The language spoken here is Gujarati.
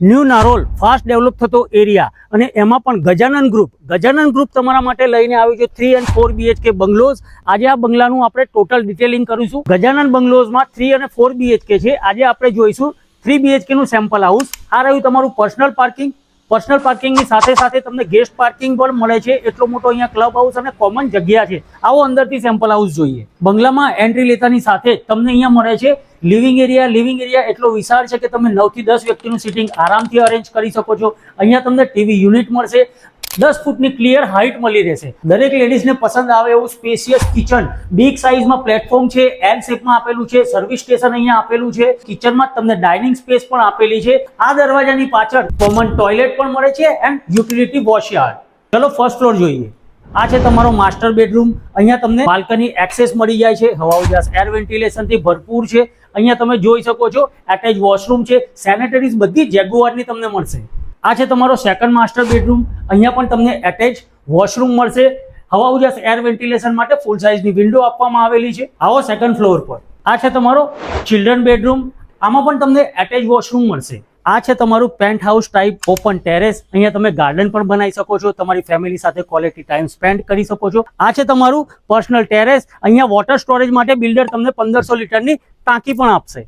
ન્યૂ નારોલ ફાસ્ટ ડેવલપ થતો એરિયા. અને એમાં પણ ગજાનન ગ્રુપ. ગજાનન ગ્રુપ તમારા માટે લઈને આવ્યું છે three and four BHK bungalows. આજે આ બંગલાનું આપણે ટોટલ ડિટેલિંગ કરીશું. ગજાનન બંગલોઝમાં થ્રી અને ફોર બીએચકે છે. આજે આપણે જોઈશું થ્રી બીએચકેનું સેમ્પલ હાઉસ આ રહ્યું તમારું પર્સનલ પાર્કિંગ પર્સનલ પાર્કિંગની સાથે સાથે તમને ગેસ્ટ પાર્કિંગ પણ મળે છે. એટલો મોટો અહીંયા ક્લબ હાઉસ અને કોમન જગ્યા છે. આવો અંદરથી સેમ્પલ હાઉસ જોઈએ. બંગલામાં એન્ટ્રી લેતાની સાથે તમને અહીંયા મળે છે લિવિંગ એરિયા લિવિંગ એરિયા એટલો વિશાળ છે કે તમે નવથી દસ વ્યક્તિનું સિટિંગ આરામથી અરેન્જ કરી શકો છો. અહીંયા તમને ટીવી યુનિટ મળશે. દસ ફૂટની ક્લિયર હાઇટ મળી રહેશે. દરેક લેડીઝને પસંદ આવે એવું સ્પેશિયસ કિચન બિગ સાઇઝમાં પ્લેટફોર્મ છે એલ શેપમાં આપેલું છે સર્વિસ સ્ટેશન અહીંયા આપેલું છે. કિચનમાં તમને ડાઇનિંગ સ્પેસ પણ આપેલી છે. આ દરવાજાની પાછળ કોમન ટોયલેટ પણ મળે છે એન્ડ યુટિલિટી વોશયાર્ડ ચલો ફર્સ્ટ ફ્લોર જોઈએ. આ છે તમારો માસ્ટર બેડરૂમ અહીંયા તમને બાલ્કની એક્સેસ મળી જાય છે. હવા ઉજાસ એર વેન્ટિલેશનથી ભરપૂર છે. અહીંયા તમે જોઈ શકો છો એટેચ વોશરૂમ છે સેનેટરીઝ બધી જેગુઆરની તમને મળશે. આ છે તમારો સેકન્ડ માસ્ટર બેડરૂમ અહીંયા પણ તમને એટેચ વોશરૂમ મળશે. હવા ઉજાસ એર વેન્ટિલેશન માટે ફૂલ સાઇઝની વિન્ડો આપવામાં આવેલી છે, આવો સેકન્ડ ફ્લોર પર. આ છે તમારો ચિલ્ડ્રન બેડરૂમ આમાં પણ તમને એટેચ વોશરૂમ મળશે. આ છે તમારું penthouse type open terrace અહીંયા તમે ગાર્ડન પણ બનાવી શકો છો, તમારી ફેમિલી સાથે ક્વોલિટી ટાઈમ સ્પેન્ડ કરી શકો છો. આ છે તમારું પર્સનલ ટેરેસ અહીંયા વોટર સ્ટોરેજ માટે બિલ્ડર તમને પંદરસો લીટરની ટાંકી પણ આપશે.